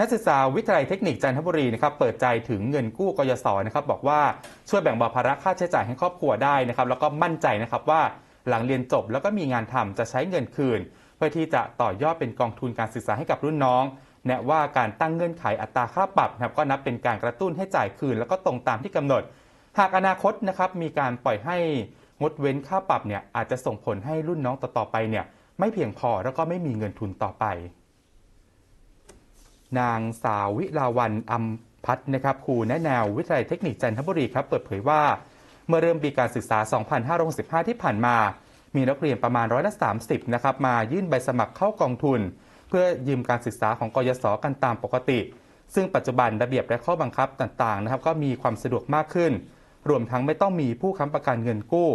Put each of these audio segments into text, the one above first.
นักศึกษาวิทยาลัยเทคนิคจันทบุรีนะครับเปิดใจถึงเงินกู้กยศนะครับบอกว่าช่วยแบ่งเบาภาระค่าใช้จ่ายให้ครอบครัวได้นะครับแล้วก็มั่นใจนะครับว่าหลังเรียนจบแล้วก็มีงานทำจะใช้เงินคืน เพื่อที่จะต่อยอดเป็นกองทุนการศึกษาให้กับรุ่นน้อง แนะว่าการตั้งเงื่อนไขอัตราค่าปรับนะครับก็นับเป็นการกระตุ้นให้จ่ายคืน แล้วก็ตรงตามที่กำหนด หากอนาคตนะครับมีการปล่อยให้งดเว้นค่าปรับเนี่ยอาจจะส่งผลให้รุ่นน้องต่อๆไปเนี่ยไม่เพียงพอแล้วก็ไม่มีเงินทุนต่อไป นางสาววิลาวันอัมพัฒนะครับครูแนะแนววิทยาลัยเทคนิคจันทบุรีครับเปิดเผยว่า เมื่อเริ่มปีการศึกษา 2565 ที่ผ่านมา มีนักเรียนประมาณร้อยละ 30 นะครับ มายื่นใบสมัครเข้ากองทุน เพื่อยืมการศึกษาของกยศกันตามปกติ ซึ่งปัจจุบันระเบียบและข้อบังคับต่างๆนะครับก็มีความสะดวกมากขึ้น รวมทั้งไม่ต้องมีผู้ค้ำประกันเงินกู้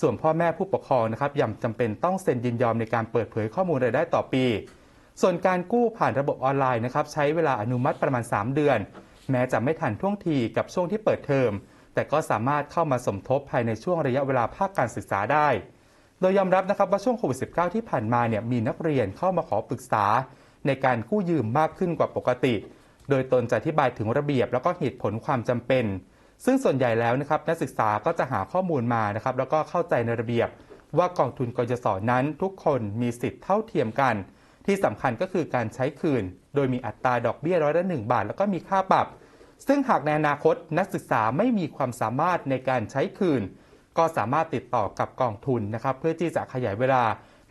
ส่วนพ่อแม่ผู้ปกครองนะครับยังจำเป็นต้องเซ็นยินยอมในการเปิดเผยข้อมูลรายได้ต่อปี ส่วนการกู้ผ่านระบบออนไลน์นะครับใช้เวลาอนุมัติประมาณ 3 เดือน แม้จะไม่ทันท่วงทีกับช่วงที่เปิดเทอม แต่ก็สามารถเข้ามาสมทบภายในช่วงระยะเวลาภาคการศึกษาได้ โดยยอมรับนะครับว่าช่วงโควิด -19 ที่ผ่านมาเนี่ยมีนักเรียนเข้ามาขอปรึกษา ในการกู้ยืมมากขึ้นกว่าปกติ โดยตนจะอธิบายถึงระเบียบ แล้วก็เหตุผลความจำเป็น ซึ่งส่วนใหญ่แล้วนะครับนักศึกษาก็จะหาข้อมูลมานะครับแล้วก็เข้าใจในระเบียบ ว่ากองทุนกยศนั้นทุกคนมีสิทธิ์เท่าเทียมกัน ที่สำคัญก็คือการใช้คืน โดยมีอัตราดอกเบี้ยร้อยละหนึ่งบาท แล้วก็มีค่าปรับ ซึ่งหากในอนาคตนักศึกษาไม่มีความสามารถในการใช้คืน ก็สามารถติดต่อกับกองทุนนะครับ เพื่อที่จะขยายเวลา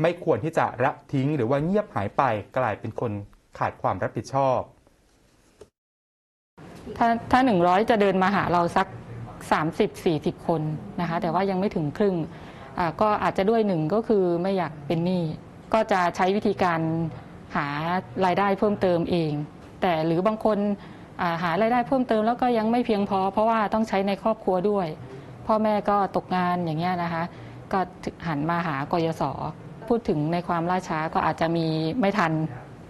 ไม่ควรที่จะละทิ้ง หรือว่าเงียบหายไปกลายเป็นคนขาดความรับผิดชอบ ถ้าถ้าหนึ่งร้อยจะเดินมาหาเราสัก 30 40 คนนะคะแต่ว่ายังไม่ถึงครึ่งก็อาจจะด้วยหนึ่งก็คือไม่อยากเป็นหนี้ ก็จะใช้วิธีการหารายได้เพิ่มเติมเอง แต่หรือบางคนาหารายได้เพิ่มเติมแล้วก็ยังไม่เพียงพอ เพราะว่าต้องใช้ในครอบครัวด้วย พ่อแม่ก็ตกงานอย่างเงี้ยนะคะ ก็หันมาหากยศพูดถึงในความล่าช้าก็อาจจะมีไม่ทัน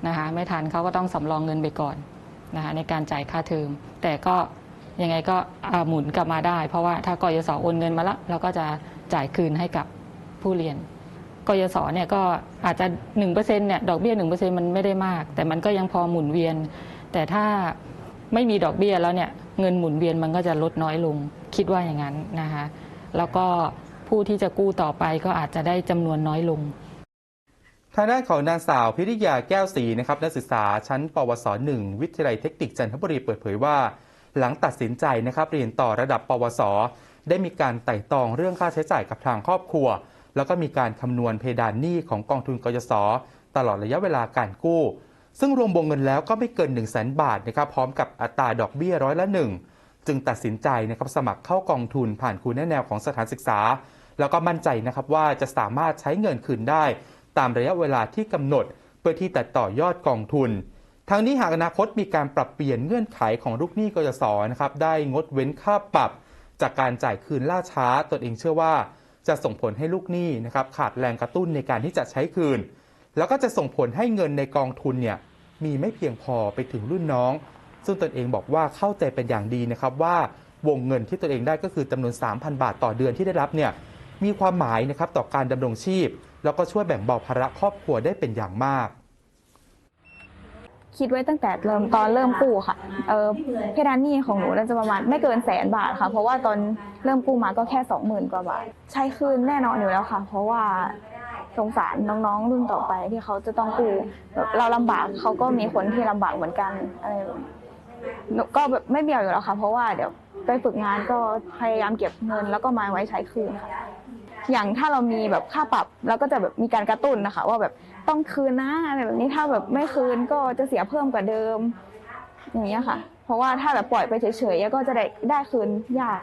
นะคะไม่ทันเขาก็ต้องสำรองเงินไปก่อนนะคะในการจ่ายค่าเทอมแต่ก็ยังไงก็หมุนกลับมาได้ เพราะว่าถ้ากยศโอนเงินมาแล้วเราก็จะจ่ายคืนให้กับผู้เรียน กยศเนี่ยก็อาจจะ1%เนี่ยดอกเบี้ย1%มันไม่ได้มาก แต่มันก็ยังพอหมุนเวียน แต่ถ้าไม่มีดอกเบี้ยแล้วเนี่ยเงินหมุนเวียนมันก็จะลดน้อยลงคิดว่าอย่างนั้นนะคะแล้วก็ผู้ที่จะกู้ต่อไปก็อาจจะได้จำนวนน้อยลงทางด้านของนางสาวพิริยาแก้วศรีนะครับนักศึกษาชั้น ปวส1วิทยาลัยเทคนิคจันทบุรีเปิดเผยว่า หลังตัดสินใจนะครับเรียนต่อระดับปวส ได้มีการไต่ตองเรื่องค่าใช้จ่ายกับทางครอบครัว แล้วก็มีการคำนวณเพดานหนี้ของกองทุนกยศตลอดระยะเวลาการกู้ ซึ่งรวมวงเงินแล้วก็ไม่เกิน 1 0 0 0 0แบาทนะครับพร้อมกับอัตราดอกเบี้ยร้อยละหนึ่งจึงตัดสินใจนะครับสมัครเข้ากองทุนผ่านคูแนแนวของสถานศึกษา แล้วก็มั่นใจนะครับว่าจะสามารถใช้เงินคืนได้ ตามระยะเวลาที่กำหนด เพื่อที่จะต่อยอดกองทุนทั้งนี้หากอนาคตมีการปรับเปลี่ยนเงื่อนไขของลูกหนี้กยศนะครับได้งดเว้นค่าปรับ จากการจ่ายคืนล่าช้าตนเองเชื่อว่า จะส่งผลให้ลูกหนี้นะครับขาดแรงกระตุ้นในการที่จะใช้คืน แล้วก็จะส่งผลให้เงินในกองทุนเนี่ยมีไม่เพียงพอไปถึงรุ่นน้อง ซึ่งตนเองบอกว่าเข้าใจเป็นอย่างดีนะครับว่าวงเงินที่ตนเองได้ก็คือจำนวน 3,000 บาทต่อเดือนที่ได้รับเนี่ยมีความหมายนะครับต่อการดำรงชีพ แล้วก็ช่วยแบ่งเบาภาระครอบครัวได้เป็นอย่างมาก คิดไว้ตั้งแต่เริ่มตอนเริ่มกู้ค่ะเออเพดานหนี้ของหนูน่าจะประมาณไม่เกินแสนบาทค่ะ เพราะว่าตอนเริ่มกู้มาก็แค่สองหมื่นกว่าบาท ใช้คืนแน่นอนอยู่แล้วค่ะ เพราะว่าสงสารน้องๆรุ่นต่อไปที่เขาจะต้องกู้เราลำบากเขาก็มีคนที่ลำบากเหมือนกันอะไรก็แบบไม่เบี่ยวอยู่แล้วค่ะ เพราะว่าเดี๋ยวไปฝึกงานก็พยายามเก็บเงินแล้วก็มาไว้ใช้คืนค่ะอย่างถ้าเรามีแบบค่าปรับเราก็จะแบบมีการกระตุ้นนะคะ ว่าแบบ ต้องคืนนะอะไรแบบนี้ถ้าแบบไม่คืนก็จะเสียเพิ่มกว่าเดิม อย่างเงี้ยค่ะ เพราะว่าถ้าแบบปล่อยไปเฉยๆก็จะได้ได้คืนยาก